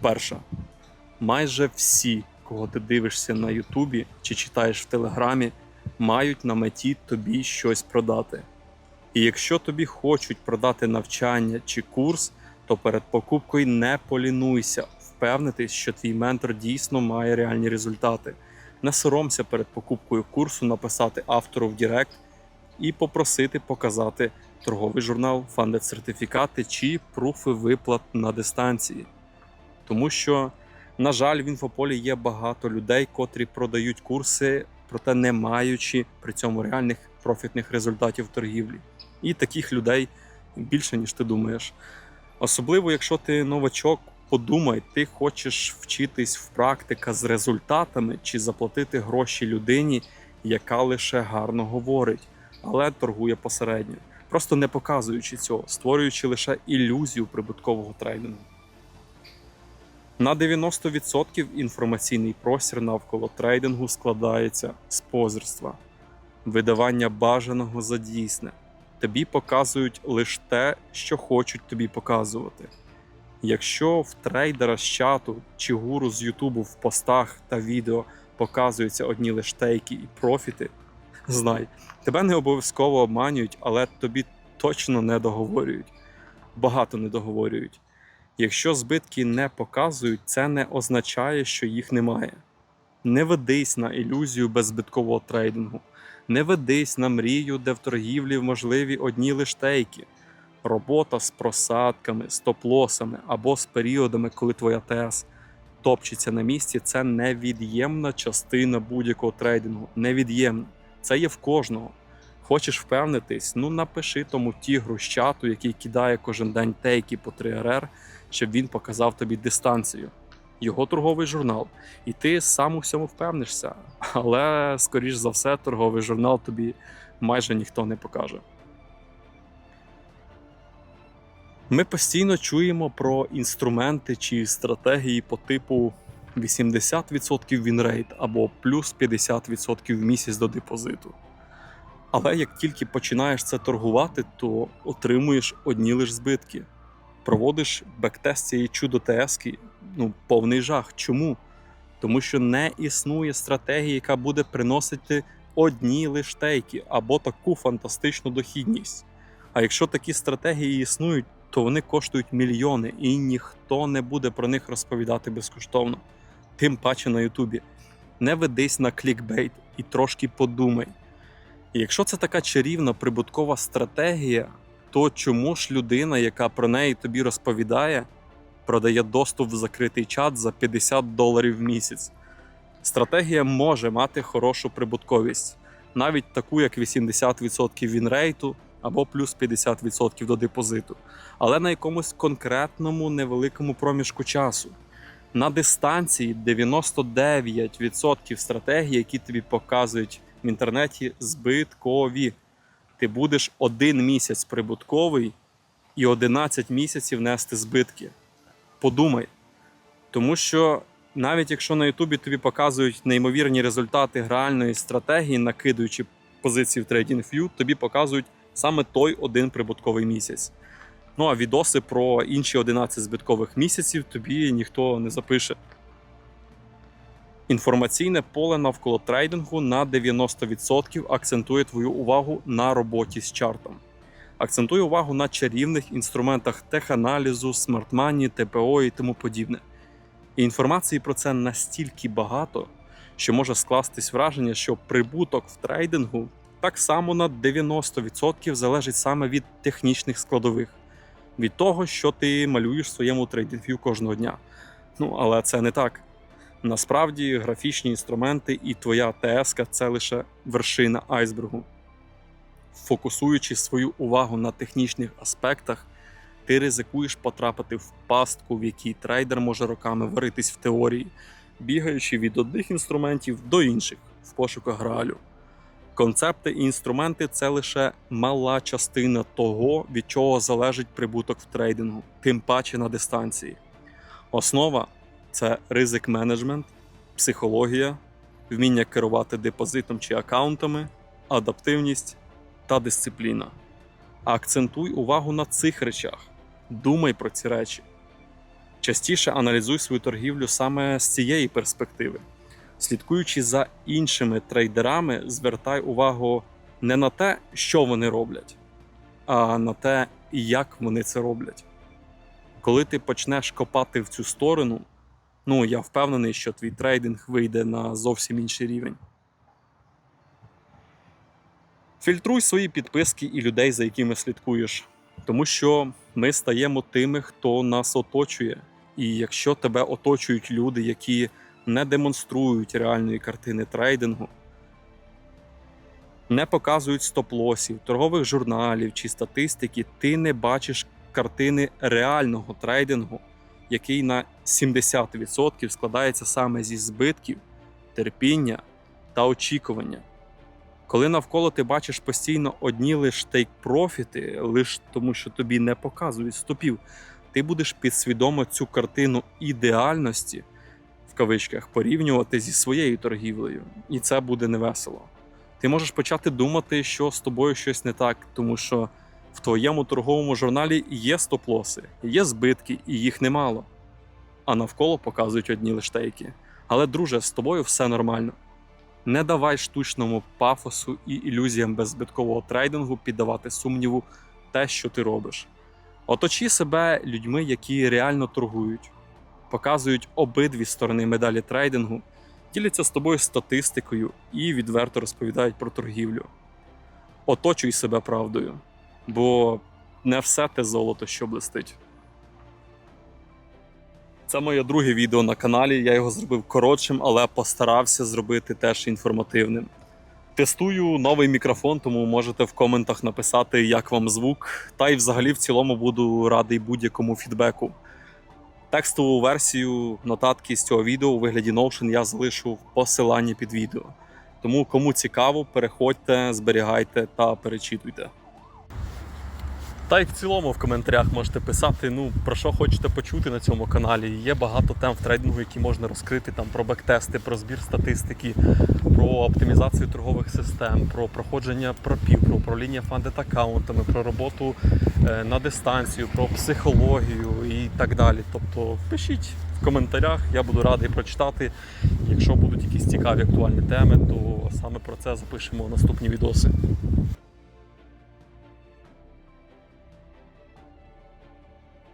Перша. Майже всі, кого ти дивишся на Ютубі чи читаєш в Телеграмі, мають на меті тобі щось продати. І якщо тобі хочуть продати навчання чи курс, то перед покупкою не полінуйся, впевнитись, що твій ментор дійсно має реальні результати. Не соромся перед покупкою курсу написати автору в Директ і попросити показати торговий журнал, фандед сертифікати чи пруфи виплат на дистанції. Тому що, на жаль, в інфополі є багато людей, котрі продають курси, проте не маючи при цьому реальних профітних результатів торгівлі. І таких людей більше, ніж ти думаєш. Особливо, якщо ти новачок, подумай, ти хочеш вчитись в практика з результатами чи заплатити гроші людині, яка лише гарно говорить, але торгує посередньо, просто не показуючи цього, створюючи лише ілюзію прибуткового трейдингу. На 90% інформаційний простір навколо трейдингу складається з позірства, видавання бажаного за дійсне. Тобі показують лише те, що хочуть тобі показувати. Якщо в трейдера з чату чи гуру з Ютубу в постах та відео показуються одні лише тейки і профіти, знай, тебе не обов'язково обманюють, але тобі точно не договорюють. Багато не договорюють. Якщо збитки не показують, це не означає, що їх немає. Не ведись на ілюзію беззбиткового трейдингу, не ведись на мрію, де в торгівлі можливі одні лише тейки. Робота з просадками, стоп-лосами або з періодами, коли твоя ТС топчеться на місці, це невід'ємна частина будь-якого трейдингу. Невід'ємна. Це є в кожного. Хочеш впевнитись, ну напиши тому тігру з чату, який кидає кожен день тейки по 3 РР, щоб він показав тобі дистанцію. Його торговий журнал. І ти сам у всьому впевнишся. Але, скоріш за все, торговий журнал тобі майже ніхто не покаже. Ми постійно чуємо про інструменти чи стратегії по типу 80% вінрейт або плюс 50% в місяць до депозиту. Але як тільки починаєш це торгувати, то отримуєш одні лише збитки. Проводиш бектест цієї чудо ТСки, ну, повний жах. Чому? Тому що не існує стратегії, яка буде приносити одні лише тейки або таку фантастичну дохідність. А якщо такі стратегії існують, то вони коштують мільйони, і ніхто не буде про них розповідати безкоштовно. Тим паче на Ютубі. Не ведись на клікбейт і трошки подумай. Якщо це така чарівна прибуткова стратегія, то чому ж людина, яка про неї тобі розповідає, продає доступ в закритий чат за 50 доларів в місяць? Стратегія може мати хорошу прибутковість, навіть таку, як 80% вінрейту або плюс 50% до депозиту, але на якомусь конкретному невеликому проміжку часу. На дистанції 99% стратегій, які тобі показують в інтернеті, збиткові. Ти будеш один місяць прибутковий і 11 місяців нести збитки. Подумай. Тому що навіть якщо на Ютубі тобі показують неймовірні результати гральної стратегії, накидуючи позиції в TradingView, тобі показують саме той один прибутковий місяць. Ну а відоси про інші 11 збиткових місяців тобі ніхто не запише. Інформаційне поле навколо трейдингу на 90% акцентує твою увагу на роботі з чартом. Акцентує увагу на чарівних інструментах теханалізу, смартмані, ТПО і тому подібне. І інформації про це настільки багато, що може скластись враження, що прибуток в трейдингу так само на 90% залежить саме від технічних складових, від того, що ти малюєш в своєму трейдингв'ю кожного дня. Ну, але це не так. Насправді, графічні інструменти і твоя ТСК це лише вершина айсбергу. Фокусуючи свою увагу на технічних аспектах, ти ризикуєш потрапити в пастку, в якій трейдер може роками варитись в теорії, бігаючи від одних інструментів до інших в пошуках граалю. Концепти і інструменти це лише мала частина того, від чого залежить прибуток в трейдингу, тим паче на дистанції. Основа це ризик менеджмент, психологія, вміння керувати депозитом чи аккаунтами, адаптивність та дисципліна. Акцентуй увагу на цих речах. Думай про ці речі. Частіше аналізуй свою торгівлю саме з цієї перспективи. Слідкуючи за іншими трейдерами, звертай увагу не на те, що вони роблять, а на те, як вони це роблять. Коли ти почнеш копати в цю сторону, ну я впевнений, що твій трейдинг вийде на зовсім інший рівень. Фільтруй свої підписки і людей, за якими слідкуєш, тому що ми стаємо тими, хто нас оточує. І якщо тебе оточують люди, які не демонструють реальної картини трейдингу, не показують стоп-лосів, торгових журналів чи статистики, ти не бачиш картини реального трейдингу, який на 70% складається саме зі збитків, терпіння та очікування. Коли навколо ти бачиш постійно одні лише тейк-профіти, лише тому, що тобі не показують стопів, ти будеш підсвідомо цю картину ідеальності в кавичках порівнювати зі своєю торгівлею, і це буде невесело. Ти можеш почати думати, що з тобою щось не так, тому що в твоєму торговому журналі є стоп-лоси, є збитки, і їх немало. А навколо показують одні лише тейки. Але, друже, з тобою все нормально. Не давай штучному пафосу і ілюзіям беззбиткового трейдингу піддавати сумніву те, що ти робиш. Оточи себе людьми, які реально торгують, показують обидві сторони медалі трейдингу, діляться з тобою статистикою і відверто розповідають про торгівлю. Оточуй себе правдою, бо не все те золото, що блистить. Це моє друге відео на каналі. Я його зробив коротшим, але постарався зробити теж інформативним. Тестую новий мікрофон, тому можете в коментах написати, як вам звук. Та й взагалі в цілому буду радий будь-якому фідбеку. Текстову версію нотатки з цього відео у вигляді Notion я залишу в посиланні під відео. Тому кому цікаво, переходьте, зберігайте та перечитуйте. Та й в цілому в коментарях можете писати, ну про що хочете почути на цьому каналі. Є багато тем в трейдингу, які можна розкрити там про бектести, про збір статистики, про оптимізацію торгових систем, про проходження пропів, про управління фандед аккаунтами, про роботу е, на дистанцію, про психологію і так далі. Тобто пишіть в коментарях, я буду радий прочитати. Якщо будуть якісь цікаві актуальні теми, то саме про це запишемо наступні відоси.